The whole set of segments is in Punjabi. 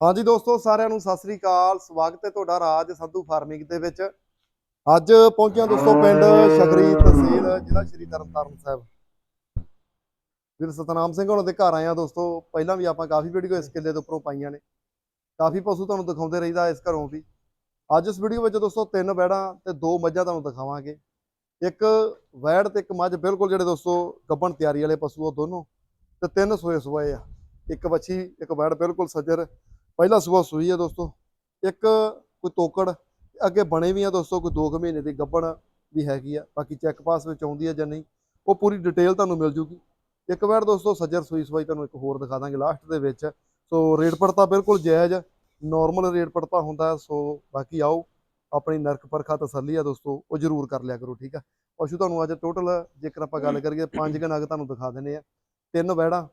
ਹਾਂਜੀ ਦੋਸਤੋ, ਸਾਰਿਆਂ ਨੂੰ ਸਤਿ ਸ੍ਰੀ ਅਕਾਲ। ਸਵਾਗਤ ਹੈ ਤੁਹਾਡਾ ਰਾਜ ਸੰਧੂ ਫਾਰਮਿੰਗ ਦੇ ਵਿੱਚ। ਅੱਜ ਪਹੁੰਚਿਆ ਦੋਸਤੋ ਪਿੰਡ ਸ਼ਗਰੀ ਤਹਿਸੀਲ, ਜ਼ਿਲ੍ਹਾ ਸ਼੍ਰੀ ਤਰਨਤਾਰਨ ਸਾਹਿਬ। ਵੀਰ ਸਤਨਾਮ ਸਿੰਘ ਹੋਣਾ ਦੇ ਘਰ ਆਏ ਦੋਸਤੋ। ਪਹਿਲਾਂ ਵੀ ਆਪਾਂ ਕਾਫੀ ਵੀਡੀਓ ਇਸ ਕਿੱਲੇ ਦੇ ਉੱਪਰੋਂ ਪਾਈਆਂ ਨੇ। ਕਾਫੀ ਪਸ਼ੂ ਤੁਹਾਨੂੰ ਦਿਖਾਉਂਦੇ ਰਹੀਦਾ ਇਸ ਘਰੋਂ ਵੀ। ਅੱਜ ਇਸ ਵੀਡੀਓ ਵਿੱਚ ਦੋਸਤੋ ਤਿੰਨ ਵੈੜਾਂ ਤੇ ਦੋ ਮੱਝਾਂ ਤੁਹਾਨੂੰ ਦਿਖਾਵਾਂਗੇ। ਇੱਕ ਵੈੜ ਤੇ ਇੱਕ ਮੱਝ, ਬਿਲਕੁਲ ਜਿਹੜੇ ਦੋਸਤੋ ਗੱਬਣ ਤਿਆਰੀ ਵਾਲੇ ਪਸ਼ੂ ਉਹ ਦੋਨੋਂ। ਤੇ ਤਿੰਨ ਸੋਏ ਸੋਏ ਆ। ਇੱਕ ਵੱਛੀ, ਇੱਕ ਵੈੜ ਬਿਲਕੁਲ ਸੱਜਰ। ਪਹਿਲਾ ਸੂਆ ਸੂਈ ਹੈ ਦੋਸਤੋ। ਇੱਕ ਕੋਈ ਤੋਕੜ, ਅੱਗੇ ਬਣੇ ਵੀ ਆ ਦੋਸਤੋ, ਕੋਈ 2 ਮਹੀਨੇ ਦੀ ਗੱਬਣ ਵੀ ਹੈਗੀ ਆ। ਬਾਕੀ ਚੈੱਕ ਪਾਸ ਵਿੱਚ ਆਉਂਦੀ ਹੈ ਜਾਂ ਨਹੀਂ, ਉਹ ਪੂਰੀ ਡਿਟੇਲ ਤੁਹਾਨੂੰ ਮਿਲ ਜੂਗੀ। ਇੱਕ ਵਾਰ ਦੋਸਤੋ ਸੱਜਰ ਸੂਈ ਸਵਾਈ ਤੁਹਾਨੂੰ ਇੱਕ ਹੋਰ ਦਿਖਾ ਦਾਂਗੇ ਲਾਸਟ ਦੇ ਵਿੱਚ। ਸੋ ਰੇਟ ਪੜਤਾ ਬਿਲਕੁਲ ਜਾਇਜ਼ ਨਾਰਮਲ ਰੇਟ ਪੜਤਾ ਹੁੰਦਾ, ਸੋ ਬਾਕੀ ਆਓ, ਆਪਣੀ ਨਰਕ ਪਰਖਾ ਤਸੱਲੀ ਆ ਦੋਸਤੋ, ਉਹ ਜ਼ਰੂਰ ਕਰ ਲਿਆ ਕਰੋ, ਠੀਕ ਆ? ਪਸ਼ੂ ਤੁਹਾਨੂੰ ਅੱਜ ਟੋਟਲ ਜੇਕਰ ਆਪਾਂ ਗੱਲ ਕਰੀਏ, ਪੰਜ ਕੁ ਤੁਹਾਨੂੰ ਦਿਖਾ ਦਿੰਨੇ ਆ। ਤਿੰਨ ਵੈੜਾਂ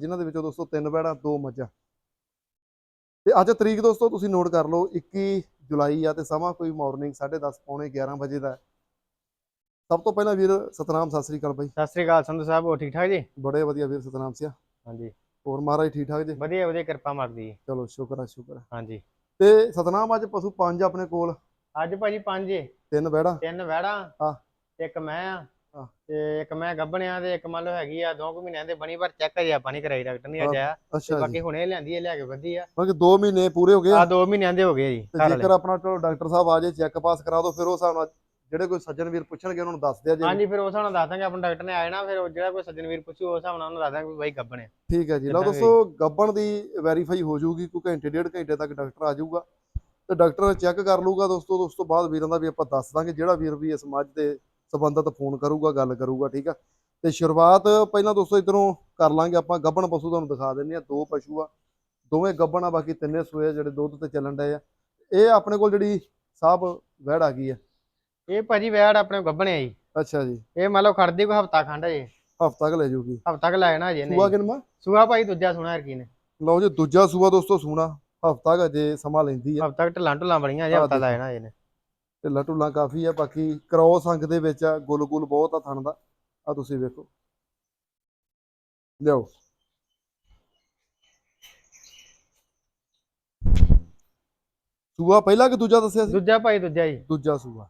ਜਿਨ੍ਹਾਂ ਦੇ ਵਿੱਚੋਂ ਦੋਸਤੋ ਤਿੰਨ ਵੈੜਾਂ ਦੋ ਮੱਝਾਂ। ਤੇ ਅੱਜ ਤਰੀਕ ਦੋਸਤੋ ਤੁਸੀਂ ਨੋਟ ਕਰ ਲਓ 21 ਜੁਲਾਈ ਆ ਤੇ ਸਮਾਂ ਕੋਈ ਮਾਰਨਿੰਗ 10:30 ਪੌਣੇ 11 ਵਜੇ ਦਾ। ਸਭ ਤੋਂ ਪਹਿਲਾਂ ਵੀਰ ਸਤਨਾਮ ਸਤਿ ਸ੍ਰੀ ਅਕਾਲ ਬਾਈ। ਸਤਿ ਸ੍ਰੀ ਅਕਾਲ ਸੰਧੂ ਸਾਹਿਬ ਹੋ ਠੀਕ ਠਾਕ ਜੀ? ਬੜੇ ਵਧੀਆ ਵੀਰ ਸਤਨਾਮ ਸਿਆ। ਹਾਂਜੀ। ਹੋਰ ਮਹਾਰਾਜ ਠੀਕ ਠਾਕ ਜੀ? ਵਧੀਆ ਵਧੀਆ ਕਿਰਪਾ ਮਰਦੀ ਹੈ ਚਲੋ ਸ਼ੁਕਰ ਆ ਸ਼ੁਕਰ ਆ। ਹਾਂਜੀ। ਤੇ ਸਤਨਾਮ ਅੱਜ ਪਸ਼ੂ ਪੰਜ ਆਪਣੇ ਕੋਲ। ਅੱਜ ਭਾਜੀ ਪੰਜ ਏ। ਤਿੰਨ ਵੈੜਾਂ ਤਿੰਨ ਵੈੜਾਂ ਹਾਂ। ਇੱਕ ਮੈਂ ਆ। ਤੇ ਇੱਕ ਮੈਂ ਗੱਭਣਿਆ ਤੇ ਇੱਕ ਮੰਨ ਲਓ ਹੈਗੀ ਆ ਦੋ ਕੁ ਮਹੀਨਿਆਂ ਦੇ ਬਣੀ ਪਰ ਚੈੱਕ ਅਜੇ ਆਪਾਂ ਨਹੀਂ ਕਰਾਈ ਡਾਕਟਰ ਨਹੀਂ ਅੱਜ ਅੱਛਾ ਜੀ। ਬਾਕੀ ਹੁਣੇ ਲਿਆਂਦੀ ਹੈ ਲਿਆ ਕੇ ਵਧੀ ਆ। ਮਤਲਬ 2 ਮਹੀਨੇ ਪੂਰੇ ਹੋ ਗਏ ਆ? ਆ ਦੋ ਮਹੀਨਿਆਂ ਦੇ ਹੋ ਗਏ ਜੀ ਤੇ ਘਰ ਜੇਕਰ। ਆਪਣਾ ਚਲੋ ਡਾਕਟਰ ਸਾਹਿਬ ਆ ਜੇ ਚੈੱਕ ਪਾਸ ਕਰਾ ਦਿਓ ਫਿਰ ਉਹ ਹਿਸਾਬ ਨਾਲ ਜਿਹੜੇ ਕੋਈ ਸੱਜਣ ਵੀਰ ਪੁੱਛਣਗੇ ਉਹਨਾਂ ਨੂੰ ਦੱਸ ਦਿਆ ਜੀ। ਹਾਂਜੀ ਫਿਰ ਉਸ ਹਿਸਾਬ ਨਾਲ ਦੱਸ ਦਾਂਗੇ ਆਪਣਾ ਡਾਕਟਰ ਨੇ ਆਇਆ ਨਾ ਫਿਰ ਉਹ ਜਿਹੜਾ ਕੋਈ ਸੱਜਣ ਵੀਰ ਪੁੱਛੂ ਉਸ ਹਿਸਾਬ ਨਾਲ ਉਹਨੂੰ ਦੱਸ ਦਾਂਗੇ ਵੀ ਬਾਈ ਗੱਭਣ ਠੀਕ ਹੈ ਜੀ। ਲਓ ਦੋਸਤੋ ਗੱਬਣ ਦੀ ਵੈਰੀਫਾਈ ਹੋ ਜਾਊਗੀ ਕੋਈ ਘੰਟੇ ਡੇਢ ਘੰਟੇ ਤੱਕ ਡਾਕਟਰ ਆ ਜਾਊਗਾ। ਤੇ ਡਾਕਟਰ ਚੈੱਕ ਕਰ ਲਊਗਾ ਦੋਸਤੋ ਉਸ ਤੋਂ ਬਾਅਦ ਵੀਰਾਂ ਦਾ ਵੀ ਆਪਾਂ ਦੱਸ ਦਾਂਗੇ ਜਿਹੜਾ ਵੀਰ ਵੀ ਇਸ ਮੱਝ ਦੇ ਸੰਬੰਧਤ ਫੋਨ ਕਰੂਗਾ ਗੱਲ ਕਰੂਗਾ ਠੀਕ ਆ। ਤੇ ਸ਼ੁਰੂਆਤ ਪਹਿਲਾਂ ਦੋਸਤੋ ਇਧਰੋਂ ਕਰ ਲਾਂਗੇ ਆਪਾਂ। ਗੱਬਣ ਪਸ਼ੂ ਤੁਹਾਨੂੰ ਦਿਖਾ ਦਿੰਦੇ ਆ ਦੋ ਪਸ਼ੂ ਆ। ਦੋਵੇਂ ਗੱਬਣ ਆ ਬਾਕੀ ਤਿੰਨੇ ਸੂਏ ਜਿਹੜੇ ਦੁੱਧ ਤੇ ਚੱਲਣ ਡਏ ਆ। ਇਹ ਆਪਣੇ ਕੋਲ ਜਿਹੜੀ ਸਾਹਬ ਵੈੜ ਆ ਗਈ ਆ। ਇਹ ਭਾਜੀ ਵੈੜ ਆਪਣੇ ਗੱਭਣਿਆ ਜੀ। ਅੱਛਾ ਜੀ। ਇਹ ਮੰਨ ਲਓ ਖੜਦੀ ਕੋਈ ਹਫਤਾ ਖੰਡ ਜੇ। ਹਫਤਾ ਕ ਲੈ ਜਾਊਗੀ ਹਫਤਾ ਕ ਨਾ ਅਜੇ ਸੂਆ ਨੇ ਕਿਨਮਾ ਸੂਆ ਭਾਈ ਦੂਜਾ ਸੁਣਾ ਹਰਕੀ ਨੇ। ਲਓ ਜੀ ਦੂਜਾ ਸੂਆ ਦੋਸਤੋ ਸੂਣਾ। ਹਫਤਾ ਕ ਜੇ ਸਮਾਂ ਲੈਂਦੀ ਆ। ਹਫਤਾ ਕ ਢਲਾਂ ਢਲਾਂ ਬੜੀਆਂ ਆਹ ਹਫਤਾ ਦੇਖੋ। ਲਾਇਆ ਨਾ ਤੇ ਲਟੂਲਾਂ ਕਾਫੀ ਆ ਬਾਕੀ ਕ੍ਰੋਸ ਅੰਗ ਦੇ ਵਿੱਚ ਆ ਗੁੱਲ ਗੁੱਲ ਬਹੁਤ ਆ ਥਣ ਦਾ। ਆ ਤੁਸੀਂ ਵੇਖੋ। ਲਿਆਓ। ਸੂਆ ਪਹਿਲਾ ਕਿ ਦੂਜਾ ਦੱਸਿਆ ਸੀ? ਦੂਜਾ ਭਾਈ ਦੂਜਾ ਜੀ ਦੂਜਾ ਸੂਆ।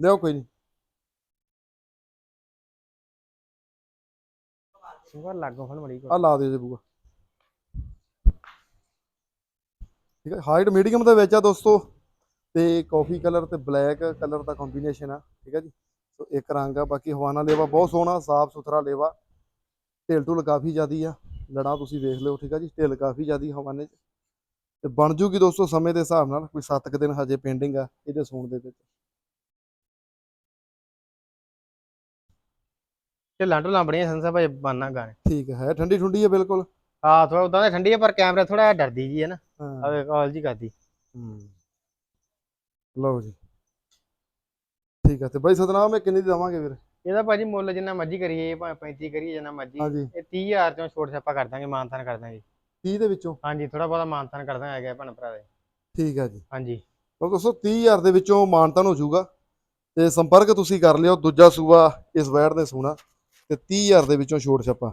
ਲਿਆਓ ਕੋਈ ਨਹੀਂ ਸੁਗਾ ਲੱਗੋ ਫਲ ਮੜੀ ਆ ਲਾ ਦਿਓ ਜੀ ਬੂਆ। ਠੀਕ ਹੈ? ਹਾਈਟ ਮੀਡੀਅਮ ਦੇ ਵਿੱਚ ਆ ਦੋਸਤੋ। ਤੇ ਕਾਫੀ ਕਲਰ ਤੇ ਬਲੈਕ ਕਲਰ ਦਾ ਕੰਬੀਨੇਸ਼ਨ ਆ ਠੀਕ ਹੈ ਜੀ? ਸੋ ਇੱਕ ਰੰਗ ਆ ਬਾਕੀ ਹਵਾਨਾ ਲੇਵਾ ਬਹੁਤ ਸੋਹਣਾ ਸਾਫ਼ ਸੁਥਰਾ ਲੇਵਾ। ਢਿੱਲ ਢੁੱਲ ਕਾਫੀ ਜ਼ਿਆਦੀ ਆ ਲੜਾ ਤੁਸੀਂ ਵੇਖ ਲਿਓ ਠੀਕ ਆ ਜੀ? ਢਿੱਲ ਕਾਫੀ ਜ਼ਿਆਦੀ ਹਵਾਨੇ 'ਚ। ਤੇ ਬਣ ਜੂਗੀ ਦੋਸਤੋ ਸਮੇਂ ਦੇ ਹਿਸਾਬ ਨਾਲ ਕੋਈ 7 ਕੁ ਦਿਨ ਹਜੇ ਪੈਂਡਿੰਗ ਆ ਇਹਦੇ ਸੂਣ ਦੇ ਵਿੱਚ। ਢਿੱਲਾਂ ਢੁੱਲਾਂ ਬੜੀਆਂ ਸੰਸਾ ਭਾਈ ਬਾਨਾ ਗਾਣੇ। ਠੀਕ ਹੈ ਠੰਡੀ ਠੁੰਡੀ ਹੈ ਬਿਲਕੁਲ। ਆ ਥੋੜਾ ਉਦਾਂ ਤਾਂ ਠੰਡੀ ਹੈ ਪਰ ਕੈਮਰਾ ਥੋੜਾ ਡਰਦੀ ਜੀ ਹੈ ਨਾ। ਹਾਂ। ਆਵੇ ਕਾਲ ਜੀ ਕਰਦੀ। ਹੂੰ। ਲਓ ਜੀ। ਠੀਕ ਹੈ ਤੇ ਬਾਈ ਸਤਨਾਮ ਇਹ ਕਿੰਨੀ ਦੀ ਦਵਾਂਗੇ ਵੀਰ? ਇਹਦਾ ਭਾਜੀ ਮੁੱਲ ਜਿੰਨਾ ਮਰਜ਼ੀ ਕਰੀਏ ਭਾਵੇਂ 35 ਕਰੀਏ ਜਿੰਨਾ ਮਰਜ਼ੀ। ਹਾਂਜੀ। ਇਹ 30000 ਚੋਂ ਛੋਟ ਛਾਪਾ ਕਰ ਦਾਂਗੇ ਮਾਨਤਾਨ ਕਰ ਦਾਂਗੇ। 30 ਦੇ ਵਿੱਚੋਂ? ਹਾਂਜੀ ਥੋੜਾ ਬਹੁਤਾ ਮਾਨਤਾਨ ਕਰ ਦਾਂਗੇ ਹੈਗਾ ਭੈਣ ਭਰਾ ਦੇ। ਠੀਕ ਹੈ ਜੀ। ਹਾਂਜੀ। ਲਓ ਦੋਸਤੋ 30000 ਦੇ ਵਿੱਚੋਂ ਮਾਨਤਨ ਹੋ ਜਾਊਗਾ। ਤੇ ਸੰਪਰਕ ਤੁਸੀਂ ਕਰ ਲਿਓ ਦੂਜਾ ਸੂਆ ਇਸ ਵੈੜ ਨੇ ਸੋਣਾ। ਤੇ 30000 ਦੇ ਵਿੱਚੋਂ ਛੋਟ ਛੱਪਾ।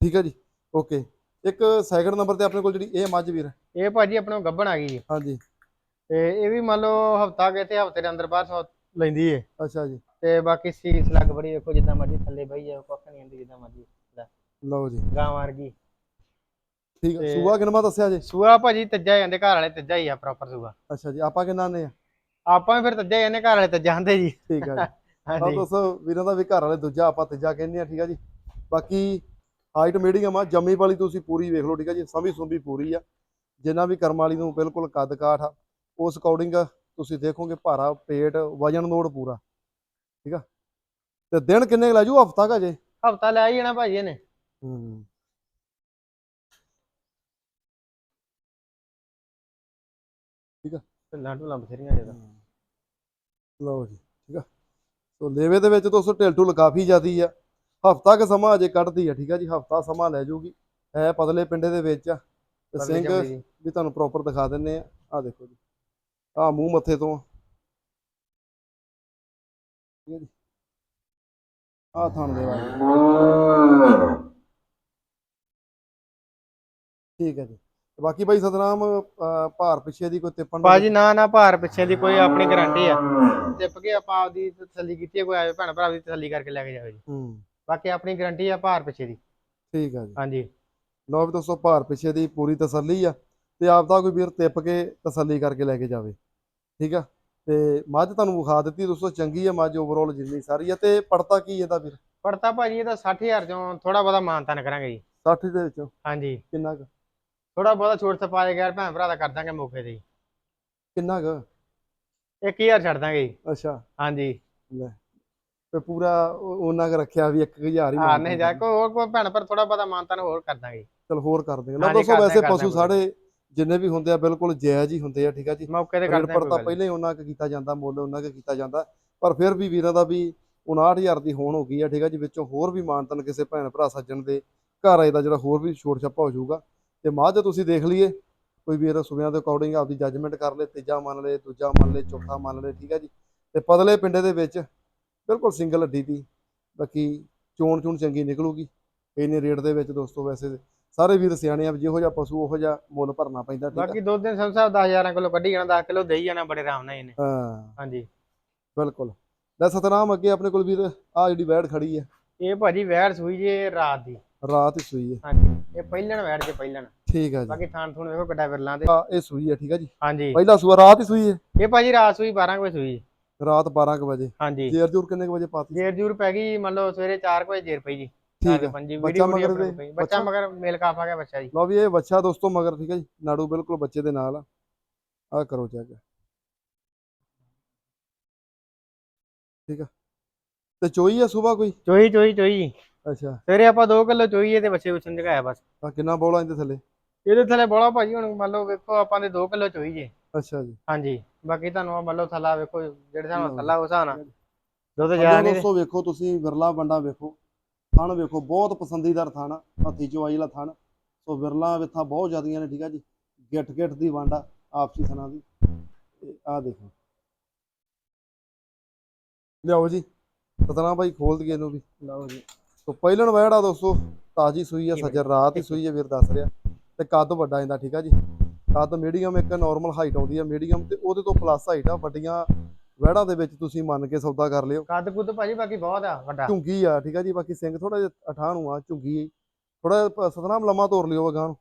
ਠੀਕ ਹੈ ਜੀ? ਓਕੇ। ਇੱਕ ਸੈਕਿੰਡ ਨੰਬਰ ਤੇ ਆਪਣੇ ਕੋਲ ਜਿਹੜੀ ਇਹ ਮੱਝ ਵੀਰ। ਇਹ ਭਾਜੀ ਆਪਣੇ ਕੋਲ ਗੱਭਣ ਆ ਗਈ ਜੀ। ਹਾਂਜੀ। ਤੇ ਇਹ ਵੀ ਮੰਨ ਲਓ ਹਫਤਾ ਕੇ ਤੇ ਹਫ਼ਤੇ ਦੇ ਅੰਦਰ ਸੌ ਲੈਂਦੀ ਏ। ਅੱਛਾ ਜੀ। ਤੇ ਬਾਕੀ ਸੀਸ ਲੱਗ ਬੜੀ ਵੇਖੋ ਜਿੱਦਾਂ ਮਰਜ਼ੀ ਥੱਲੇ ਬਈ ਜਾਓ ਕੁੱਖ ਨਹੀਂ ਹੁੰਦੀ ਜਿੱਦਾਂ ਮਰਜ਼ੀ ਲਓ ਜੀ। ਗਾਂ ਵਰਗੀ। ਠੀਕ ਹੈ ਸੂਆ ਕਿੰਨਾ ਦੱਸਿਆ ਜੀ? ਸੂਆ ਭਾਜੀ ਤੱਜਾ ਜਾਂਦੇ ਘਰ ਵਾਲੇ ਤੱਜਾ ਹੀ ਆ ਪ੍ਰੋਪਰ ਸੂਆ। ਅੱਛਾ ਜੀ ਆਪਾਂ ਕਿੰਨਾ ਨੇ ਆ? ਆਪਾਂ ਵੀ ਫਿਰ ਤੱਜਾ ਜਾਂਦੇ ਘਰ ਵਾਲੇ ਤੱਜਾ ਜਾਂਦੇ ਜੀ। ਠੀਕ ਹੈ ਜੀ। ਹਾਂ ਦੋਸਤੋ ਵੀਰਾਂ ਦਾ ਵੀ ਘਰ ਵਾਲੇ ਦੂਜਾ ਆਪਾਂ ਤੀਜਾ ਕਹਿੰਦੇ ਆ ਠੀਕ ਆ ਜੀ। ਬਾਕੀ ਹਾਈਟ ਮੀਡੀਅਮ ਆ ਜੰਮੀ ਵਾਲੀ ਤੁਸੀਂ ਪੂਰੀ ਵੇਖ ਲਓ ਠੀਕ ਆ ਜੀ ਸਮੀ ਸੁੰਬੀ ਪੂਰੀ ਆ। ਜਿੰਨਾ ਵੀ ਕਰਮ ਵਾਲੀ ਨੂੰ ਬਿਲਕੁਲ ਕੱਦ ਕਾਠ ਆ ਉਸ ਅਕੋਰਡਿੰਗ ਤੁਸੀਂ ਦੇਖੋਗੇ ਭਾਰਾ ਪੇਟ ਵਜਨ ਨੋੜ ਪੂਰਾ ਠੀਕ ਆ। ਤੇ ਦਿਨ ਕਿੰਨੇ ਲੈ ਜੂ? ਹਫਤਾ ਕਾ ਜੇ ਹਫਤਾ ਲੈ ਹੀ ਜਾਣਾ ਭਾਜੀ ਇਹਨੇ। ਹੂੰ। ਢਿੱਲਾਂ ਢੁੱਲਾਂ ਬਥੇਰੀਆਂ ਜਦੋਂ ਲਓ ਜੀ ਠੀਕ ਆ। ਸੋ ਲੇਵੇ ਦੇ ਵਿੱਚ ਦੋਸਤੋ ਢਿਲ ਢੁਲ ਕਾਫੀ ਜ਼ਿਆਦੀ ਆ। ਹਫਤਾ ਕ ਸਮਾਂ ਅਜੇ ਕੱਢਦੀ ਆ ਠੀਕ ਆ ਜੀ ਹਫਤਾ ਸਮਾਂ ਲੈ ਜੂਗੀ। ਹੈ ਪਤਲੇ ਪਿੰਡੇ ਦੇ ਵਿੱਚ ਆ ਤੇ ਸਿੰਘ। ਵੀ ਤੁਹਾਨੂੰ ਪ੍ਰੋਪਰ ਦਿਖਾ ਦਿੰਨੇ ਆ। ਆ ਦੇਖੋ ਜੀ ਆ ਮੂੰਹ ਮੱਥੇ ਤੋਂ ਠੀਕ ਹੈ ਜੀ। ਆ ਥਣ ਦੇ ਵਾਲੇ। ਠੀਕ ਹੈ ਜੀ। ਤੇ ਬਾਕੀ ਭਾਈ ਸਤਨਾਮ ਭਾਰ ਪਿੱਛੇ ਦੀ ਕੋਈ ਤਿੱਪਣ ਭਾਜੀ ਨਾ ਨਾ ਭਾਰ ਪਿੱਛੇ ਦੀ ਕੋਈ ਆਪਣੀ ਗਾਰੰਟੀ ਆ। ਟਿੱਪ ਕੇ ਆਪਾਂ ਆਪਦੀ ਤਸੱਲੀ ਕੀਤੀ ਕੋਈ ਆਵੇ ਭੈਣ ਭਰਾ ਦੀ ਤਸੱਲੀ ਕਰਕੇ ਲੈ ਕੇ ਜਾਵੇ ਜੀ। ਹੂੰ। ਬਾਕੀ ਆਪਣੀ ਗਾਰੰਟੀ ਆ ਭਾਰ ਪਿੱਛੇ ਦੀ। ਠੀਕ ਹੈ ਜੀ। ਹਾਂਜੀ। ਲਓ ਵੀ ਦੋਸਤੋ ਭਾਰ ਪਿੱਛੇ ਦੀ ਪੂਰੀ ਤਸੱਲੀ ਆ ਤੇ ਆਪ ਦਾ ਕੋਈ ਵੀਰ ਤਿੱਪ ਕੇ ਤਸੱਲੀ ਕਰਕੇ ਲੈ ਕੇ ਜਾਵੇ। ਠੀਕ ਆ? ਤੇ ਮੱਝ ਤੁਹਾਨੂੰ ਵਿਖਾ ਦਿੱਤੀ ਦੋਸਤੋ ਚੰਗੀ ਆ ਮੱਝ ਓਵਰਆਲ ਜਿੰਨੀ ਸਾਰੀ ਆ। ਤੇ ਪੜਤਾ ਕੀ ਇਹਦਾ ਵੀਰ? ਪੜਤਾ ਭਾਜੀ ਇਹਦਾ 60000 ਚੋਂ ਥੋੜਾ ਬਹੁਤਾ ਮਾਨਤਾਨ ਕਰਾਂਗੇ ਜੀ। 60 ਦੇ ਵਿੱਚੋਂ? ਹਾਂਜੀ। ਕਿੰਨਾ ਕੁ? ਥੋੜਾ ਬਹੁਤਾ ਛੋਟ ਸਪਾ ਦੇ ਗੈਰ ਭੈਣ ਭਰਾ ਦਾ ਕਰ ਦਾਂਗੇ ਮੌਕੇ ਤੇ ਕਿੰਨਾ ਕੁ? 1000 ਛੱਡ ਦਾਂਗੇ ਜੀ। ਅੱਛਾ। ਹਾਂਜੀ। ਲੈ। ਤੇ ਪੂਰਾ ਉਹ- ਉਹਨਾਂ ਕੁ ਰੱਖਿਆ ਵੀ 1000 ਹੀ ਹਾਂ ਨਹੀਂ ਜਾ ਕੋਈ ਹੋਰ ਕੋਈ ਭੈਣ ਪਰ ਥੋੜਾ ਬਹੁਤਾ ਮਾਨਤਾਨ ਹੋਰ ਕਰ ਦਾਂਗੇ। ਚਲ ਹੋਰ ਕਰ ਦੇਗਾ ਲਓ ਦੋਸਤੋ ਕਰਦੇ ਵੈਸੇ ਕਰਦੇ ਪਸ਼ੂ। ਸਾਡੇ ਜਿੰਨੇ ਵੀ ਹੁੰਦੇ ਆ ਬਿਲਕੁਲ ਜਾਇਜ਼ ਹੀ ਹੁੰਦੇ ਆ ਠੀਕ ਆ ਜੀ? ਮੌਕੇ ਤੇ ਕਰ ਰੇਟ ਦਾਂਗੇ ਪੜਤਾ ਪਹਿਲਾਂ ਹੀ ਉਹਨਾਂ ਕੁ ਕੀਤਾ ਜਾਂਦਾ ਮੁੱਲ ਉਹਨਾਂ ਕੁ ਕੀਤਾ ਜਾਂਦਾ ਪਰ ਫਿਰ ਵੀ ਵੀਰਾਂ ਦਾ ਵੀ 59000 ਦੀ ਹੋਣ ਹੋ ਗਈ ਆ ਠੀਕ ਆ ਜੀ? ਵਿੱਚੋਂ ਹੋਰ ਵੀ ਮਾਨਤਨ ਕਿਸੇ ਭੈਣ ਭਰਾ ਸੱਜਣ ਦੇ ਘਰ ਆਏ ਦਾ ਜਿਹੜਾ ਹੋਰ ਵੀ ਛੋਟ ਛੱਪਾ ਹੋ ਜਾਊਗਾ। ਤੇ ਮੱਝ ਤੁਸੀਂ ਦੇਖ ਲਈਏ ਕੋਈ ਵੀਰ ਸੁਬਿਆਂ ਦੇ ਅਕੋਰਡਿੰਗ ਆਪਦੀ ਜੱਜਮੈਂਟ ਕਰ ਲੇ ਤੀਜਾ ਮੰਨ ਲੇ ਦੂਜਾ ਮੰਨ ਲੇ ਚੌਥਾ ਮੰਨ ਲੇ ਠੀਕ ਆ ਜੀ? ਤੇ ਪਤਲੇ ਪਿੰਡੇ ਦੇ ਵਿੱਚ ਬਿਲਕੁਲ ਸਿੰਗਲ ਹੱਡੀ ਦੀ। ਬਾਕੀ ਚੋਣ ਚੂਣ ਚੰਗੀ ਨਿਕਲੂਗੀ। ਇੰਨੇ ਰੇਟ ਦੇ ਵਿੱਚ ਦੋਸਤੋ ਵੈਸੇ ਸਾਰੇ ਵੀਰ ਸਿਆਣੇ ਆ ਜਿਹੋ ਜਿਹਾ ਪਸ਼ੂ ਉਹੋ ਜਿਹਾ ਮੁੱਲ ਭਰਨਾ ਪੈਂਦਾ ਠੀਕ ਆ? ਬਾਕੀ ਦੋ ਦਿਨ ਸੰਸਾਰ 10000 ਕਿਲੋ ਕੱਢੀ ਜਾਣਾ 10 ਕਿਲੋ ਦੇਈ ਜਾਣਾ ਬੜੇ ਆਰਾਮ ਨਾਲ ਇਹਨੇ। ਹਾਂ। ਹਾਂਜੀ। ਬਿਲਕੁਲ। ਲੈ ਸਤਨਾਮ ਅੱਗੇ ਆਪਣੇ ਕੋਲ ਵੀਰ ਆ ਜਿਹੜੀ ਵੈੜ ਖੜੀ ਹੈ ਇਹ ਭਾਜੀ ਵੈੜ ਸੂਈ ਜੇ ਰਾਤ ਦੀ। ਰਾਤ ਹੀ ਸੂਈ ਹੈ ਹਾਂਜੀ। ਇਹ ਪਹਿਲਣ ਵੈੜ ਜੇ ਪਹਿਲਣ। ਠੀਕ ਹੈ ਜੀ। ਬਾਕੀ ਥਾਣ ਥੂਣ ਵੇਖੋ ਕਿੱਡਾ ਵਿਰਲਾਂ ਤੇ ਆ ਇਹ ਸੂਈ ਹੈ ਠੀਕ ਹੈ ਜੀ। ਹਾਂਜੀ। ਪਹਿਲਾ ਸੂਆ ਰਾਤ ਹੀ ਸੂਈ ਹੈ ਇਹ ਭਾਜੀ ਰਾਤ ਸੂਈ 12 ਵਜੇ ਸੂਈ ਰਾਤ 12 ਕੁ ਵਜੇ। ਹਾਂਜੀ। ਜੇਰ ਜੂਰ ਕਿੰਨੇ ਵਜੇ ਪਾਤੀ ਜੇਰ ਜੂਰ ਪੈ ਗਈ ਮੰਨ ਲਓ ਸਵੇਰੇ 4 ਵਜੇ ਜੇਰ ਪਈ ਜੀ। ਠੀਕ ਹੈ। ਪੰਜੀ ਬੱਚਾ ਵੀਡੀਓ ਮਗਰ ਦੇ- ਬੱਚਾ? ਮਗਰ ਮੇਲ ਕਾਫ ਆ ਗਿਆ ਬੱਚਾ ਜੀ। ਲਓ ਵੀ ਇਹ ਬੱਚਾ ਦੋਸਤੋ ਮਗਰ ਠੀਕ ਹੈ ਜੀ। ਨਾੜੂ ਬਿਲਕੁਲ ਬੱਚੇ ਦੇ ਨਾਲ ਆ। ਕਰੋ ਚੈੱਕ ਠੀਕ ਆ। ਤੇ ਚੋਈ ਆ ਸਵੇਰ ਕੋਈ? ਚੋਈ ਚੋਈ ਚੋਈ ਜੀ। ਅੱਛਾ। ਸਵੇਰੇ ਆਪਾਂ 2 ਕਿਲੋ ਚੋਈ ਤੇ ਬੱਚੇ ਉਛਣ ਜਗਾਇਆ ਬਸ। ਆ ਕਿੰਨਾ ਬੋਲਾ ਇਹਦੇ ਥੱਲੇ? ਇਹਦੇ ਥੱਲੇ ਬੋਲਾ ਭਾਜੀ ਹੁਣ ਮੰਨ ਲਓ ਵੇਖੋ ਆਪਾਂ ਦੇ 2 ਕਿਲੋ ਚੋਈ ਜੇ। ਅੱਛਾ ਜੀ। ਹਾਂਜੀ। ਬਾਕੀ ਤੁਹਾਨੂੰ ਆ ਮੰਨ ਲਓ ਥੱਲਾ ਵੇਖੋ ਜਿਹੜੇ ਲਓ। ਥੱਲਾ ਉਸ ਨਾਲ। ਦੁੱਧ ਜ਼ਿਆਦਾ ਨਹੀਂ ਦੋਸਤੋ ਵੇਖੋ ਤੁਸੀਂ ਵਿਰਲਾ ਬੰਡਾ ਵੇਖੋ। ਥਣ ਵੇਖੋ ਬਹੁਤ ਪਸੰਦੀਦਾਰ ਥਣ ਆ ਹੱਥੀ ਚਵਾਈ ਵਾਲਾ ਥਣ। ਸੋ ਵਿਰਲਾ ਵਿਥਾਂ ਬਹੁਤ ਜ਼ਿਆਦੀਆਂ ਨੇ ਠੀਕ ਆ ਜੀ। ਗਿੱਠ ਗਿੱਠ ਦੀ ਵਾਂਡਾ ਆਪਸੀ ਥਣਾਂ ਦੀ। ਆਹ ਦੇਖੋ। ਲਿਆਓ ਜੀ। ਸਤਨਾ ਭਾਈ ਖੋਲ ਦਈਏ ਇਹਨੂੰ ਵੀ। ਲਓ ਜੀ। ਸੋ ਪਹਿਲਣ ਵਹਿੜਾ ਦੋਸਤੋ ਤਾਜੀ ਸੂਈ ਆ ਸੱਜਰ ਰਾਤ ਹੀ ਸੂਈ ਆ ਵੀਰ ਦੱਸ ਰਿਹਾ। ਤੇ ਕੱਦ ਵੱਡਾ ਇਹਦਾ ਠੀਕ ਆ ਜੀ। ਕੱਦ ਮੀਡੀਅਮ ਇੱਕ ਨਾਰਮਲ ਹਾਈਟ ਆਉਂਦੀ ਆ ਮੀਡੀਅਮ ਤੇ ਉਹਦੇ ਤੋਂ ਪਲੱਸ ਹਾਈਟ ਆ ਵੱਡੀਆਂ ਵਹਿੜਾਂ ਦੇ ਵਿੱਚ ਤੁਸੀਂ ਮੰਨ ਕੇ ਸੌਦਾ ਕਰ ਲਿਓ। ਕੱਦ ਕੁੱਦ ਭਾਜੀ ਬਾਕੀ ਬਹੁਤ ਆ ਵੱਡਾ। ਝੁੰਗੀ ਆ ਠੀਕ ਆ ਜੀ ਬਾਕੀ ਸਿੰਘ ਥੋੜਾ ਜਿਹਾ ਅਠਾਹ ਨੂੰ ਆ ਝੁੰਗੀ। ਥੋੜਾ ਸਤਨਾਮ ਲੰਮਾ ਤੋਰ ਲਿਓ ਵਗਾਂ ਨੂੰ।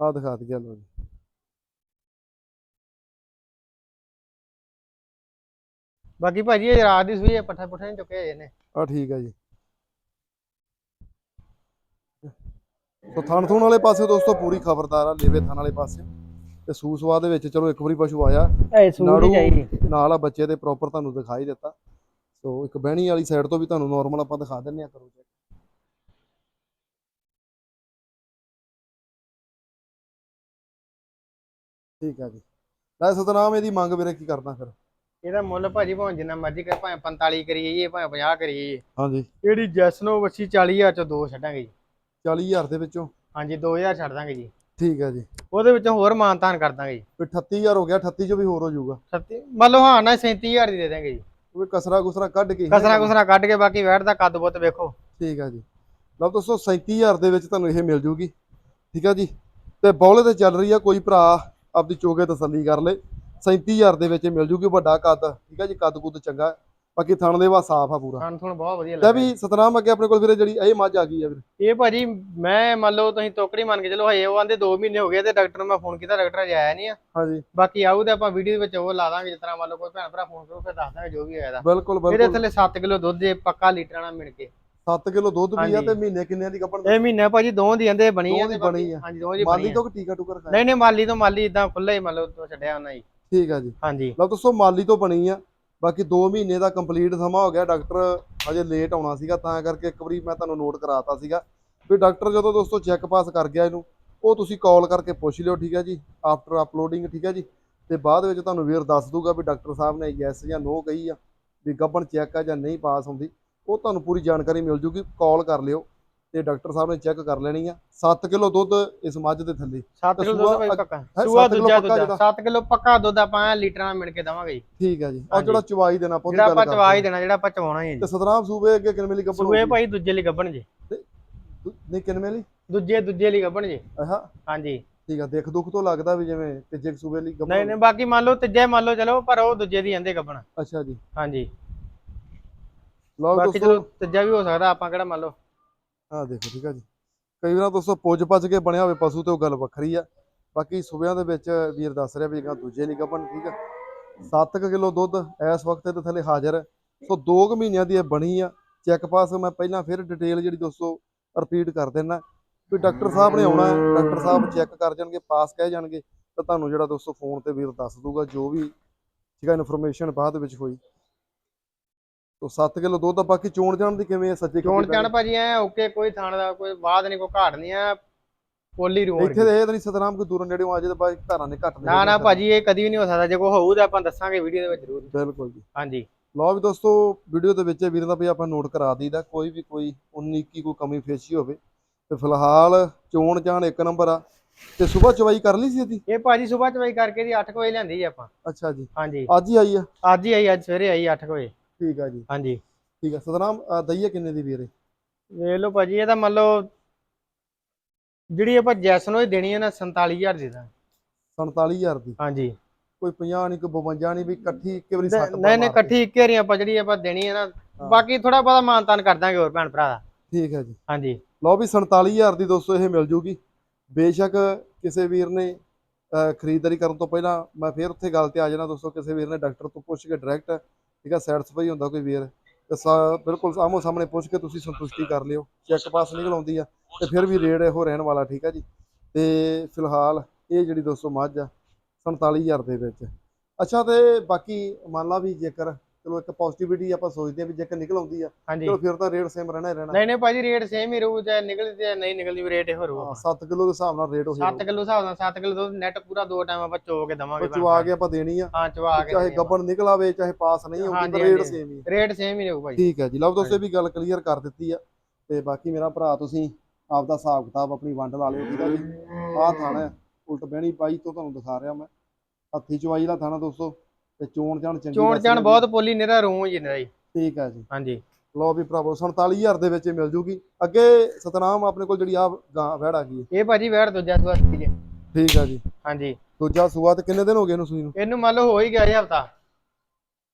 ਆ ਦਿਖਾ ਦਈਏ ਲੋ ਜੀ। ਬਾਕੀ ਭਾਜੀ ਇਹ ਰਾਤ ਦੀ ਸੂਈ ਹੈ ਪੱਠਾ ਪੁੱਠੇ ਨਹੀਂ ਚੁੱਕੇ ਹੋਏ ਨੇ ਆ ਠੀਕ ਆ ਜੀ। ਸੋ ਥਣ ਥੂਣ ਵਾਲੇ ਪਾਸੇ ਦੋਸਤੋ ਪੂਰੀ ਖਬਰਦਾਰ ਆ ਲੇਵੇ ਥਣ ਵਾਲੇ ਪਾਸੇ। ਤੇ ਸੂਸਵਾ ਦੇ ਵਿੱਚ ਚਲੋ ਇੱਕ ਵਾਰੀ ਪਸ਼ੂ ਆਇਆ। ਨਾੜੂ ਨਾਲ ਆ ਬੱਚੇ ਦੇ ਪ੍ਰੋਪਰ ਤੁਹਾਨੂੰ ਦਿਖਾਈ ਦਿੱਤਾ। ਸੋ ਇੱਕ ਬਹਿਣੀ ਵਾਲੀ ਸਾਈਡ ਤੋਂ ਵੀ ਤੁਹਾਨੂੰ ਨਾਰਮਲ ਆਪਾਂ ਦਿਖਾ ਦਿੰਨੇ ਆ ਕਰੋ ਚੈੱਕ ਠੀਕ ਆ ਜੀ। ਲੈ ਸਤਨਾਮ ਇਹਦੀ ਮੰਗ ਵੀਰੇ ਕੀ ਕਰਦਾ ਫਿਰ? ਇਹਦਾ ਮੁੱਲ ਭਾਜੀ ਭਾਵੇਂ ਜਿੰਨਾ ਮਰਜ਼ੀ ਕਰ ਭਾਵੇਂ 45 ਕਰੀਏ ਜੀ ਭਾਵੇਂ 50 ਕਰੀਏ ਜੀ। ਹਾਂਜੀ। ਇਹਦੀ ਜੈਸਨੋ ਵੱਛੀ 40000 ਚੋਂ ਦੋ ਛੱਡਾਂਗੇ ਜੀ। 40000 ਦੇ ਵਿੱਚੋਂ। ਹਾਂਜੀ 2000 ਛੱਡ ਦਾਂਗੇ ਜੀ। ਠੀਕ ਆ ਜੀ। ਉਹਦੇ ਵਿੱਚੋਂ ਹੋਰ ਮਾਨਤਾਨ ਕਰ ਦਾਂਗੇ ਜੀ। ਵੀ 38000 ਹੋ ਗਿਆ 38 ਚੋਂ ਵੀ ਹੋਰ ਹੋ ਜਾਊਗਾ। ਸੱਤੀ ਮੰਨ ਲਓ ਹਾਂ ਨਾ 37000 ਦੀ ਦੇ ਦਾਂਗੇ ਜੀ। ਉਹ ਕਸਰਾ ਕੁਸਰਾ ਕੱਢ ਕੇ ਕਸਰਾ ਕੁਸਰਾ ਕੱਢ ਕੇ ਬਾਕੀ ਵੈਟ ਦਾ ਕੱਦ ਬੁੱਤ ਵੇਖੋ। ਠੀਕ ਆ ਜੀ। ਲਓ ਦੋਸਤੋ 37000 ਦੇ ਵਿੱਚ ਤੁਹਾਨੂੰ ਇਹ ਮਿਲ ਜੂਗੀ। ਠੀਕ ਆ ਜੀ। ਤੇ ਬੌਲੇ ਤੇ ਚੱਲ ਰਹੀ ਆ ਕੋਈ ਭਰਾ ਆਪਦੀ ਚੋਗੇ ਤਸੱਲੀ ਕਰ ਲੇ। 37000 ਦੇ ਵਿੱਚ ਮਿਲ ਜੂਗੀ ਵੱਡਾ ਕੱਦ। ਠੀਕ ਆ ਜੀ ਕੱਦ ਕੁੱਦ ਚੰਗਾ। ਹੈ। ਬਾਕੀ ਥਣ ਦੇ ਵਾ ਸਾਫ਼ ਆ ਪੂਰਾ। ਖਾਣ ਥੁਣ ਬਹੁਤ ਵਧੀਆ ਲੈ ਲੱਗਾ ਵੀ ਸਤਨਾਮ ਅੱਗੇ ਆਪਣੇ ਕੋਲ ਵੀਰੇ ਜਿਹੜੀ ਇਹ ਮੱਝ ਆ ਗਈ ਆ ਵੀਰੇ। ਇਹ ਭਾਜੀ ਮੈਂ ਮੰਨ ਲਓ ਤੁਸੀਂ ਟੋਕਰੀ ਮੰਨ ਕੇ ਚਲੋ ਹਜੇ ਉਹ ਆਂਦੇ 2 ਮਹੀਨੇ ਹੋ ਗਏ ਤੇ ਡਾਕਟਰ ਨੂੰ ਮੈਂ ਫੋਨ ਕੀਤਾ ਡਾਕਟਰ ਅਜੇ ਆਇਆ ਨਹੀਂ ਆ। ਹਾਂਜੀ। ਬਾਕੀ ਆਊ ਤੇ ਆਪਾਂ ਵੀਡੀਓ ਦੇ ਵਿੱਚ ਉਹ ਲਾ ਦਾਂਗੇ ਜਿਸ ਤਰ੍ਹਾਂ ਮੰਨ ਲਓ ਕੋਈ ਭੈਣ ਭਰਾ ਫੋਨ ਕਰੂ ਫਿਰ ਦੱਸ ਦਾਂਗੇ ਜੋ ਵੀ ਹੋਇਆ ਦਾ ਬਿਲਕੁਲ ਇਹਦੇ ਬਿਲਕੁਲ। ਥੱਲੇ 7 ਕਿਲੋ ਦੁੱਧ ਜੇ ਪੱਕਾ ਲੀਟਰਾਂ ਨਾਲ ਮਿਣ ਕੇ। 7 ਕਿਲੋ ਦੁੱਧ ਵੀ ਆ ਹਾਂਜੀ। ਤੇ ਮਹੀਨੇ ਕਿੰਨਿਆਂ ਦੀ ਕੱਪਣ ਇਹ ਮਹੀਨੇ ਭਾਜੀ ਦੋ ਦੀ ਆਂਦੇ ਬਣੀ ਆ ਦੀ ਤੇ ਬਣੀ ਬਾਕੀ- ਆ। ਹਾਂਜੀ ਦੋ ਦੀ ਬਣੀ ਮਾਲੀ ਆ। ਤੋਂ ਕਿ ਟੀਕਾ ਟੁਕਰ ਖਾਇਆ ਨਹੀਂ ਨਹੀਂ ਮਾਲੀ ਤੋਂ ਮਾਲੀ ਇਦਾਂ ਖੁੱਲਾ ਹੀ ਮੰਨ ਲਓ ਤੋਂ ਛੱਡਿਆ ਉਹਨਾਂ ਠੀਕ ਆ ਜੀ। ਹਾਂਜੀ। ਲਓ ਦੋਸਤੋ ਮਾਲੀ ਤੋਂ ਬਣੀ ਆ। ਬਾਕੀ 2 ਮਹੀਨੇ ਦਾ ਕੰਪਲੀਟ ਸਮਾਂ ਹੋ ਗਿਆ, ਡਾਕਟਰ ਅਜੇ ਲੇਟ ਆਉਣਾ ਸੀਗਾ, ਤਾਂ ਕਰਕੇ ਇੱਕ ਵਾਰੀ ਮੈਂ ਤੁਹਾਨੂੰ ਨੋਟ ਕਰਾਤਾ ਸੀਗਾ। ਵੀ ਡਾਕਟਰ ਜਦੋਂ ਦੋਸਤੋ ਚੈੱਕ ਪਾਸ ਕਰ ਗਿਆ ਇਹਨੂੰ, ਉਹ ਤੁਸੀਂ ਕਾਲ ਕਰਕੇ ਪੁੱਛ ਲਿਓ, ਠੀਕ ਹੈ ਜੀ? ਆਫਟਰ ਅਪਲੋਡਿੰਗ ਠੀਕ ਹੈ ਜੀ? ਤੇ ਬਾਅਦ ਵਿੱਚ ਤੁਹਾਨੂੰ ਵੀਰ ਦੱਸ ਦੂਗਾ ਵੀ ਡਾਕਟਰ ਸਾਹਿਬ ਨੇ ਯੈਸ ਜਾਂ ਨੋ ਕਹੀ ਆ, ਵੀ ਗੱਭਣ ਚੈੱਕ ਆ ਜਾਂ ਨਹੀਂ ਪਾਸ ਹੁੰਦੀ। ਉਹ ਤੁਹਾਨੂੰ ਪੂਰੀ ਜਾਣਕਾਰੀ ਮਿਲ ਜੂਗੀ ਕਾਲ ਕਰ ਲਿਓ। ਤੇ ਡਾਕਟਰ ਸਾਹਿਬ ਨੇ ਚੈੱਕ ਕਰ ਲੈਣੀ ਆ। 7 ਕਿਲੋ ਦੁੱਧ ਇਸ ਮੱਝ ਦੇ ਥੱਲੇ। 7 ਤੇ ਕਿਲੋ ਦੁੱਧ ਭਾਈ ਪੱਕਾ। ਹੈਂ, ਸੂਆ ਦੂਜਾ ਦੁੱਧ 7 ਕਿਲੋ ਪੱਕਾ ਦੁੱਧ ਆਪਾਂ ਲੀਟਰਾਂ ਨਾਲ ਮਿਣ ਕੇ ਦਵਾਂਗੇ ਜੀ। ਠੀਕ ਹੈ ਜੀ। ਆ। ਜਿਹੜਾ ਚਵਾਈ ਦੇਣਾ ਉਹਦੀ ਜਿਹੜਾ ਆਪਾਂ ਕਰਦੇ ਚਵਾ ਹੀ ਹਾਂ। ਦੇਣਾ ਜਿਹੜਾ ਆਪਾਂ ਚਵਾਉਣਾ ਹੀ ਹੈ ਤੇ ਜੀ ਸਤਨਾਮ ਸੂਬੇ ਅੱਗੇ ਕਿੰਨੇ ਮਿਲੀ ਗੱਬਣ ਸੂਏ ਭਾਈ ਦੂਜੇ ਲਈ ਗੱਭਣ ਜੀ। ਨਹੀਂ ਕਿੰਨੇ ਮਿਲੀ ਦੂਜੇ ਦੂਜੇ ਲਈ ਗੱਭਣ ਜੀ। ਆਹਾ ਹਾਂਜੀ। ਠੀਕ ਆ ਦੇਖ ਦੁੱਖ ਤੋਂ ਲੱਗਦਾ ਵੀ ਜਿਵੇਂ ਤੀਜੇ ਸੂਬੇ ਲਈ ਗੱਬਣ ਨਹੀਂ ਨਹੀਂ ਬਾਕੀ ਮੰਨ ਲਓ ਤੀਜੇ ਮੰਨ ਲਓ ਚਲੋ ਪਰ ਉਹ ਦੂਜੇ ਦੀ ਆਂਦੇ ਗੱਭਣ। ਅੱਛਾ ਜੀ। ਹਾਂਜੀ। ਲਓ ਦੋਸਤੋ। ਤੀਜਾ ਵੀ ਹੋ ਸਕਦਾ ਆਪਾਂ ਕਿਹੜਾ ਮੰਨ ਲਓ ਆ ਦੇਖੋ, ਠੀਕ ਆ ਜੀ। ਕਈ ਵਾਰ ਦੋਸਤੋ ਪੁੱਜ ਪੱਜ ਕੇ ਬਣਿਆ ਹੋਵੇ ਪਸ਼ੂ ਤੇ ਉਹ ਗੱਲ ਵੱਖਰੀ ਆ। ਬਾਕੀ ਸੂਬਿਆਂ ਦੇ ਵਿੱਚ ਵੀਰ ਦੱਸ ਰਿਹਾ ਵੀ ਜਿਹੜਾ ਦੂਜੇ ਨਹੀਂ ਗੱਬਣ ਠੀਕ ਆ। 7 ਕਿਲੋ ਦੁੱਧ ਇਸ ਵਕਤ ਇਹਦੇ ਥੱਲੇ ਹਾਜ਼ਰ ਹੈ। ਸੋ 2 ਮਹੀਨਿਆਂ ਦੀ ਇਹ ਬਣੀ ਆ। ਚੈੱਕ ਪਾਸ ਮੈਂ ਪਹਿਲਾਂ ਫਿਰ ਡਿਟੇਲ ਜਿਹੜੀ ਦੋਸਤੋ ਰਿਪੀਟ ਕਰ ਦਿੰਦਾ ਵੀ ਡਾਕਟਰ ਸਾਹਿਬ ਨੇ ਆਉਣਾ ਹੈ ਡਾਕਟਰ ਸਾਹਿਬ ਚੈੱਕ ਕਰ ਜਾਣਗੇ, ਪਾਸ ਕਹਿ ਜਾਣਗੇ, ਤਾਂ ਤੁਹਾਨੂੰ ਜਿਹੜਾ ਦੋਸਤੋ ਫੋਨ ਤੇ ਵੀਰ ਦੱਸ ਦੂਗਾ, ਜੋ ਵੀ, ਠੀਕ ਆ ਇਨਫੋਰਮੇਸ਼ਨ ਬਾਅਦ ਵਿੱਚ ਹੋਈ। ਤੋ 7 ਕਿਲੋ ਦੁੱਧ ਆ ਬਾਕੀ ਚੋਣ ਜਾਣ ਦੀ ਕਿਵੇਂ ਹੈ ਸੱਜੇ ਚੋਣ ਚਾਣ ਭਾਜੀ ਐ ਓਕੇ ਕੋਈ ਥਾਣ ਦਾ ਕੋਈ ਬਾਦ ਨਹੀਂ ਕੋਈ ਘਾਟ ਨਹੀਂ ਆ ਪੋਲੀ ਰੂਮ ਇੱਥੇ ਤੇ ਇਹ ਤਾਂ ਨਹੀਂ ਸਤਨਾਮ ਕੋਈ ਦੂਰੋਂ ਨੇੜਿਓਂ ਆ ਜੇ ਤਾਂ ਬਾਈ ਧਾਰਾਂ ਨੇ ਘੱਟ ਨਾ ਨਾ ਭਾਜੀ ਇਹ ਕਦੀ ਵੀ ਨਹੀਂ ਹੋ ਸਕਦਾ ਜੇ ਕੋਈ ਹੋਊ ਤਾਂ ਆਪਾਂ ਦੱਸਾਂਗੇ ਵੀਡੀਓ ਦੇ ਵਿੱਚ ਜ਼ਰੂਰ। ਬਿਲਕੁਲ ਜੀ। ਹਾਂਜੀ। ਲਓ ਵੀ ਦੋਸਤੋ ਵੀਡੀਓ ਦੇ ਵਿੱਚ ਵੀਰ ਦਾ ਵੀ ਆਪਾਂ ਨੋਟ ਕਰਾ ਦਈਦਾ ਕੋਈ ਵੀ ਕੋਈ 19 ਕੀ ਕੋਈ ਕਮੀ ਫੇਸ਼ੀ ਹੋਵੇ। ਤੇ ਫਿਲਹਾਲ ਚੋਣ ਜਾਣ ਇੱਕ ਨੰਬਰ ਆ। ਤੇ ਸਵੇਰ ਚਵਾਈ ਕਰ ਲਈ ਸੀ ਇਹਦੀ? ਇਹ ਭਾਜੀ ਸਵੇਰ ਚਵਾਈ ਕਰਕੇ ਦੀ 8 ਵਜੇ ਲਿਆਂਦੀ ਜੀ ਆਪਾਂ। ਅੱਛਾ ਜੀ। ਹਾਂਜੀ। ਅੱਜ ਹੀ ਆਈ ਆ? ਅੱਜ ਹੀ ਆਈ ਅੱਜ ਸਵੇਰੇ ਆਈ 8 ਵਜੇ। ਠੀਕ ਆ ਜੀ। ਹਾਂਜੀ। ਠੀਕ ਆ ਸਤਨਾਮ ਦਈਏ ਕਿੰਨੇ ਦੀ ਵੀਰੇ? ਵੇਖ ਲਓ ਭਾਜੀ ਇਹ ਤਾਂ ਮੰਨ ਲਓ ਜਿਹੜੀ ਆਪਾਂ ਜੈਸਨ ਦੇਣੀ ਹੈ ਨਾ 47000 ਦੀ ਦਾ 47000 ਦੀ? ਹਾਂਜੀ। ਕੋਈ 50 ਨਹੀਂ ਕੋਈ 52 ਨਹੀਂ ਵੀ ਇਕੱਠੀ ਇੱਕ ਵਾਰੀ ਸੱਟ ਨਹੀਂ ਨਹੀਂ ਇਕੱਠੀ ਇੱਕ ਵਾਰੀ ਆਪਾਂ ਜਿਹੜੀ ਆਪਾਂ ਦੇਣੀ ਹੈ ਨਾ ਬਾਕੀ ਥੋੜਾ ਬਹੁਤਾ ਮਾਨਤਾਨ ਕਰ ਦਾਂਗੇ ਹੋਰ ਭੈਣ ਭਰਾ ਦਾ। ਠੀਕ ਹੈ ਜੀ। ਹਾਂਜੀ। ਲਓ ਵੀ 47000 ਦੀ ਦੋਸਤੋ ਇਹ ਮਿਲ ਜੂਗੀ। ਬੇਸ਼ੱਕ ਕਿਸੇ ਵੀਰ ਨੇ ਖਰੀਦਦਾਰੀ ਕਰਨ ਤੋਂ ਪਹਿਲਾਂ ਮੈਂ ਫੇਰ ਉੱਥੇ ਗੱਲ ਤੇ ਆ ਜਾਣਾ ਦੋਸਤੋ ਕਿਸੇ ਵੀਰ ਨੇ ਡਾਕਟਰ ਤੋਂ ਪੁੱਛ ਕੇ ਡਾਇਰੈਕਟ ਠੀਕ ਆ ਸੈਟੀਸਫਾਈ ਹੁੰਦਾ ਕੋਈ ਵੀਰ। ਤੇ ਸਾ- ਬਿਲਕੁਲ ਆਮੋ ਸਾਹਮਣੇ ਪੁੱਛ ਕੇ ਤੁਸੀਂ ਸੰਤੁਸ਼ਟੀ ਕਰ ਲਿਓ ਚੈੱਕ ਪਾਸ ਨਿਕਲ ਆਉਂਦੀ ਆ, ਤੇ ਫਿਰ ਵੀ ਰੇਟ ਇਹੋ ਰਹਿਣ ਵਾਲਾ, ਠੀਕ ਆ ਜੀ। ਤੇ ਫਿਲਹਾਲ ਇਹ ਜਿਹੜੀ ਦੋਸਤੋ ਮੱਝ ਆ 47000 ਦੇ ਵਿੱਚ। ਅੱਛਾ, ਤੇ ਬਾਕੀ ਮੰਨ ਲਾ ਵੀ ਜੇਕਰ ਚਲੋ ਇੱਕ ਪੋਜ਼ਿਟਿਵਿਟੀ ਆਪਾਂ ਸੋਚਦੇ ਆ ਵੀ ਜੇਕਰ ਨਿਕਲ ਆਉਂਦੀ ਆ ਚਲੋ ਫਿਰ ਤਾਂ ਰੇਟ ਸੇਮ ਰਹਿਣਾ ਹੀ ਰਹਿਣਾ। ਨਹੀਂ ਨਹੀਂ ਭਾਜੀ ਰੇਟ ਸੇਮ ਹੀ ਰਹੂ ਚਾਹੇ ਨਿਕਲਦੀ ਚਾਹੇ ਨਹੀਂ ਨਿਕਲਦੀ ਰੇਟ ਇਹੋ ਰਹੂ 7 ਕਿਲੋ ਦੇ ਹਿਸਾਬ ਨਾਲ ਰੇਟ ਹੋ 7 ਕਿਲੋ ਹਿਸਾਬ ਨਾਲ 7 ਕਿਲੋ ਦੁੱਧ ਨੈਟ ਪੂਰਾ ਦੋ ਟਾਈਮ ਆਪਾਂ ਚੋ ਕੇ ਦਵਾਂਗੇ ਆ ਕੇ ਆਪਾਂ ਦੇਣੀ ਆ। ਹਾਂ ਚਵਾ ਕੇ ਚਾਹੇ। ਗੱਬਣ ਨਿਕਲ ਆਵੇ ਚਾਹੇ ਪਾਸ ਨਹੀਂ ਪਰ ਰੇਟ। ਸੇਮ ਹੀ। ਰੇਟ ਸੇਮ ਹੀ ਰਹੂ ਭਾਜੀ। ਠੀਕ ਹੈ ਜੀ। ਲਓ ਦੋਸਤੋ ਵੀ ਗੱਲ ਕਲੀਅਰ ਕਰ ਦਿੱਤੀ ਆ। ਤੇ ਬਾਕੀ ਮੇਰਾ ਭਰਾ ਤੁਸੀਂ ਆਪਦਾ ਹਿਸਾਬ ਕਿਤਾਬ ਆਪਣੀ ਵੰਡ ਲਾ ਲਿਓ ਠੀਕ ਆ ਜੀ। ਆਹ ਥਾਣਾ ਉਲਟ ਬਹਿਣੀ ਪਾਈ ਤੋਂ ਤੁਹਾਨੂੰ ਦਿਖਾ ਰਿਹਾ ਮੈਂ। ਹੱਥੀ ਚਵਾਈ ਦਾ ਥਾਣਾ ਦੋਸਤੋ। ਤੇ ਚੋਣ ਜਾਣ ਚੰਗੀ ਚੋਣ ਰਹੀ ਬਹੁਤ ਪੋਲੀ ਨਿਹਰਾ ਰੂਮ ਜੀ ਨਿਹਰਾ ਜੀ। ਠੀਕ ਹੈ ਜੀ। ਹਾਂਜੀ। ਲਓ ਵੀ ਭਰਾਵੋ 47000 ਦੇ ਵਿੱਚ ਮਿਲ ਜੂਗੀ। ਅੱਗੇ ਸਤਨਾਮ ਆਪਣੇ ਕੋਲ ਜਿਹੜੀ ਆ ਵਹਿੜ ਆ ਗਈ ਇਹ ਭਾਜੀ ਵੈੜ ਦੂਜਾ ਸੂਆ ਸੀ ਜੀ। ਠੀਕ ਆ ਜੀ। ਹਾਂਜੀ। ਦੂਜਾ ਸੂਆ ਤੇ ਕਿੰਨੇ ਦਿਨ ਹੋ ਗਏ ਇਹਨੂੰ ਸੂਈ ਨੂੰ? ਇਹਨੂੰ ਮੰਨ ਲਓ ਹੋ ਹੀ ਗਿਆ ਜੀ ਹਫਤਾ।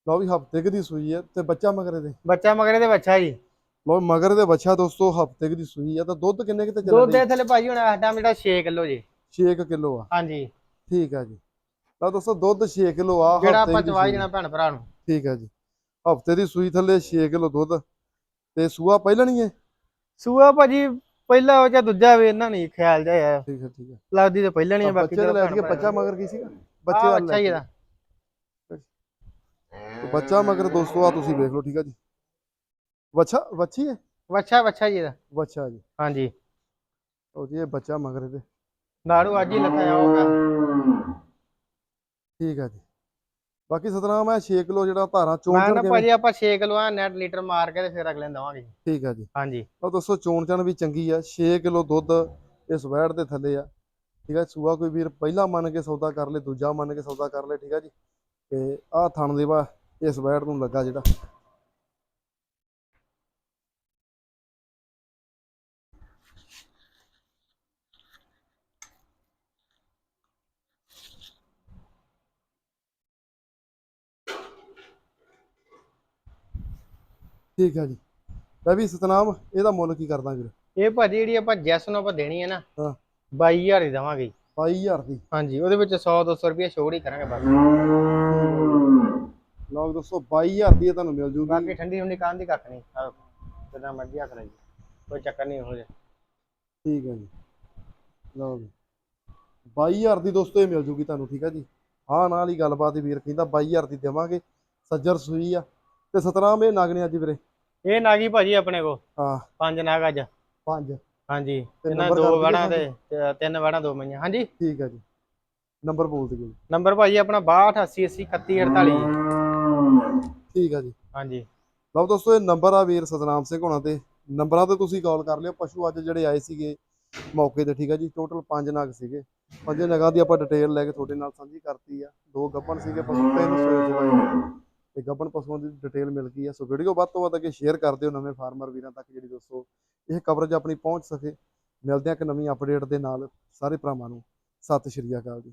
ਲਓ ਵੀ ਹਫ਼ਤੇ ਕੁ ਦੀ ਸੂਈ ਹੈ ਤੇ ਬੱਚਾ ਮਗਰੇ ਦੇ ਬੱਚਾ ਮਗਰੇ ਦੇ ਬੱਚਾ ਜੀ। ਲਓ ਮਗਰ ਦੇ ਬੱਚਾ ਦੋਸਤੋ ਹਫ਼ਤੇ ਦੀ ਸੂਈ ਆ ਤਾਂ ਦੁੱਧ ਕਿੰਨੇ ਕਿਤੇ ਚੱਲਣ ਦੁੱਧ ਦੇ ਥੱਲੇ ਭਾਜੀ ਹੁਣ ਟਾਈਮ ਜਿਹੜਾ 6 ਕਿਲੋ ਜੀ। 6 ਕਿਲੋ ਆ। ਹਾਂਜੀ। ਠੀਕ ਆ ਜੀ। ਤਾਂ ਦੋਸਤੋ ਦੁੱਧ 6 ਕਿਲੋ ਆ ਜਿਹੜਾ ਆਪਾਂ ਚਵਾਈ। ਜਣਾ ਭੈਣ ਭਰਾ ਨੂੰ। ਠੀਕ ਆ ਜੀ। ਹਫ਼ਤੇ ਦੀ ਸੂਈ ਥੱਲੇ 6 ਕਿਲੋ ਦੁੱਧ। ਤੇ ਸੂਆ ਪਹਿਲਾਂ ਨਹੀਂ ਹੈ ਸੂਆ ਭਾਜੀ ਪਹਿਲਾ ਹੋ ਜਾਂ ਦੂਜਾ ਵੇ ਇਹਨਾਂ ਨਹੀਂ ਖਿਆਲ ਜਾਇਆ ਠੀਕ ਹੈ ਠੀਕ ਹੈ ਲੱਗਦੀ ਤੇ ਪਹਿਲਾਂ ਨਹੀਂ ਬਾਕੀ ਬੱਚੇ ਲੈ ਕੇ ਬੱਚਾ ਮਗਰ ਕੀ ਸੀਗਾ? ਬੱਚੇ ਦਾ ਅੱਛਾ ਹੀ ਇਹਦਾ। ਤੇ ਬੱਚਾ ਮਗਰ ਦੋਸਤੋ ਆ ਤੁਸੀਂ ਵੇਖ ਲਓ ਠੀਕ ਆ ਜੀ। ਬੱਚਾ ਬੱਚੀ ਹੈ ਬੱਚਾ ਬੱਚਾ ਜੀ ਇਹਦਾ। ਬੱਚਾ ਜੀ। ਹਾਂਜੀ। ਉਹ ਜੀ ਇਹ ਬੱਚਾ ਮਗਰ ਇਹਦੇ। ਨਾੜੂ ਅੱਜ ਹੀ ਲੱਥਾ ਆਊਗਾ ਠੀਕ ਆ ਜੀ। ਬਾਕੀ ਸਤਨਾਮ ਹੈ 6 ਕਿਲੋ ਜਿਹੜਾ ਧਾਰਾਂ ਚੋਣ ਮੈਂ ਨਾ ਭਾਜੀ ਆਪਾਂ 6 ਕਿਲੋ ਆ ਨੈਟ ਲੀਟਰ ਮਾਰ ਕੇ ਤੇ ਫਿਰ ਅਗਲੇ ਨੂੰ ਦਵਾਂਗੇ ਜੀ। ਠੀਕ ਆ ਜੀ। ਹਾਂਜੀ। ਤਾਂ ਦੋਸਤੋ ਚੋਣ ਚਣ ਵੀ ਚੰਗੀ ਆ। 6 ਕਿਲੋ ਦੁੱਧ ਇਸ ਵੈੜ ਦੇ ਥੱਲੇ ਆ। ਠੀਕ ਆ ਸੂਆ ਕੋਈ ਵੀਰ ਪਹਿਲਾ ਮੰਨ ਕੇ ਸੌਦਾ ਕਰ ਲੇ ਦੂਜਾ ਮੰਨ ਕੇ ਸੌਦਾ ਕਰ ਲੇ ਠੀਕ ਆ ਜੀ। ਤੇ ਆਹ ਥਣ ਦੇਵਾ ਇਸ ਵੈੜ ਨੂੰ ਲੱਗਾ ਜਿਹੜਾ। ਠੀਕ ਆ ਜੀ। ਲੈ ਵੀ ਸਤਨਾਮ ਇਹਦਾ ਮੁੱਲ ਕੀ ਕਰਦਾ ਵੀਰ? ਇਹ ਭਾਜੀ ਜਿਹੜੀ ਆਪਾਂ ਜੈਸ ਨੂੰ ਆਪਾਂ ਦੇਣੀ ਹੈ ਨਾ ਹਾਂ। 22000 ਦੀ ਦਵਾਂਗੇ ਜੀ। 22000 ਦੀ। ਹਾਂਜੀ ਉਹਦੇ ਵਿੱਚ 100 200 ਰੁਪਏ ਛੋੜ ਹੀ ਕਰਾਂਗੇ ਬਸ ਲਓ ਦੋਸਤੋ 22000 ਦੀ ਇਹ ਤੁਹਾਨੂੰ ਮਿਲ ਜੂਗੀ। ਬਾਕੀ ਠੰਡੀ ਠੰਡੀ ਕਾਂ ਦੀ ਕੱਖ ਨਹੀਂ ਜਿੱਦਾਂ ਮਰਜ਼ੀ ਹੱਥ ਲਈ ਕੋਈ ਚੱਕਰ ਨਹੀਂ ਹੋ ਜਾ ਠੀਕ ਹੈ ਜੀ। ਲਓ ਜੀ 22000 ਦੀ ਦੋਸਤੋ ਇਹ ਮਿਲ ਜੂਗੀ ਤੁਹਾਨੂੰ ਠੀਕ ਹੈ ਜੀ। ਹਾਂ ਨਾਲ ਹੀ ਗੱਲਬਾਤ ਹੀ ਵੀਰ ਕਹਿੰਦਾ 22000 ਦੀ ਦੇਵਾਂਗੇ। ਸੱਜਰ ਸੂਈ ਆ। ਤੇ ਸਤਨਾਮ ਇਹ ਨਾਗਣੇ ਅੱਜ ਵੀਰੇ। ਇਹ ਨਾਗੀ ਭਾਜੀ ਆਪਣੇ ਕੋ ਹਾਂ। ਪੰਜ ਨਾਗ ਅੱਜ। ਪੰਜ। ਹਾਂਜੀ। ਤੇ ਇਹਨਾਂ number ਕਰ ਦੋ ਵੜਾਂ? ਤੇ ਤੇ ਤਿੰਨ ਵੜਾਂ ਦੋ ਮਈਆਂ। ਹਾਂਜੀ? ਠੀਕ ਹੈ ਜੀ। ਨੰਬਰ ਬੋਲ ਦਿਓ ਜੀ। ਨੰਬਰ ਭਾਜੀ ਆਪਣਾ 62 80 80 31 48 ਠੀਕ ਹੈ ਜੀ। ਹਾਂਜੀ। ਲਓ ਦੋਸਤੋ ਇਹ ਨੰਬਰ ਆ ਵੀਰ ਸਤਨਾਮ ਸਿੰਘ ਹੋਣਾ ਤੇ। ਨੰਬਰਾਂ ਤੇ ਤੁਸੀਂ ਕਾਲ ਕਰ ਲਿਓ। ਪਸ਼ੂ ਅੱਜ ਜਿਹੜੇ ਆਏ ਸੀਗੇ ਮੌਕੇ ਤੇ ਠੀਕ ਹੈ ਜੀ। ਟੋਟਲ 5 ਨਗ ਸੀਗੇ। ਪੰਜੇ ਨਗਾਂ ਦੀ ਆਪਾਂ ਡਿਟੇਲ ਲੈ ਕੇ ਤੁਹਾਡੇ ਨਾਲ ਸਾਂਝੀ ਕਰਤੀ ਆ। ਦੋ ਗੱਬਣ ਸੀਗੇ ਪਸ਼ੂ ਤਿੰਨ ਸੋਏ ਸੋਏ ਤੇ ਗੱਬਣ ਪਸ਼ੂਆਂ ਦੀ ਡਿਟੇਲ ਮਿਲ ਗਈ ਹੈ ਸੋ ਵੀਡੀਓ ਵੱਧ ਤੋਂ ਵੱਧ ਅੱਗੇ ਸ਼ੇਅਰ ਕਰ ਦਿਓ ਨਵੇਂ ਫਾਰਮਰ ਵੀਰਾਂ ਤੱਕ ਜਿਹੜੀ ਦੋਸਤੋ, ਇਹ ਕਵਰੇਜ ਆਪਣੀ ਪਹੁੰਚ ਸਕੇ। ਮਿਲਦੇ ਹਾਂ ਇੱਕ ਨਵੀਂ ਅਪਡੇਟ ਦੇ ਨਾਲ ਸਾਰੇ ਭਰਾਵਾਂ ਨੂੰ। ਸਤਿ ਸ਼੍ਰੀ ਅਕਾਲ ਜੀ।